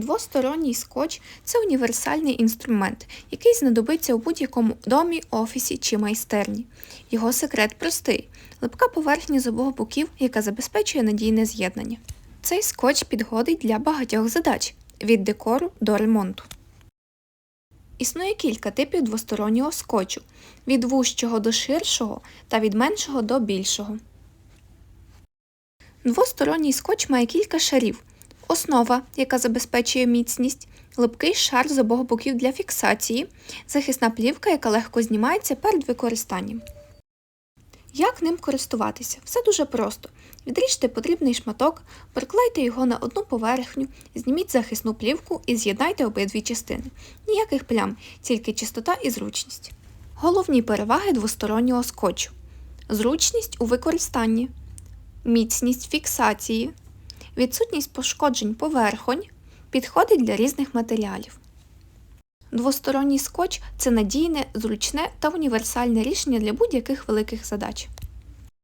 Двосторонній скотч це універсальний інструмент, який знадобиться у будь-якому домі, офісі чи майстерні. Його секрет простий: липка поверхня з обох боків, яка забезпечує надійне з'єднання. Цей скотч підходить для багатьох задач від декору до ремонту. Існує кілька типів двостороннього скотчу від вужчого до ширшого та від меншого до більшого. Двосторонній скотч має кілька шарів. Основа, яка забезпечує міцність, липкий шар з обох боків для фіксації, захисна плівка, яка легко знімається перед використанням. Як ним користуватися? Все дуже просто. Відріжте потрібний шматок, приклейте його на одну поверхню, зніміть захисну плівку і з'єднайте обидві частини. Ніяких плям, тільки чистота і зручність. Головні переваги двостороннього скотчу: зручність у використанні, міцність фіксації, відсутність пошкоджень поверхонь, підходить для різних матеріалів. Двосторонній скотч це надійне, зручне та універсальне рішення для будь-яких великих задач.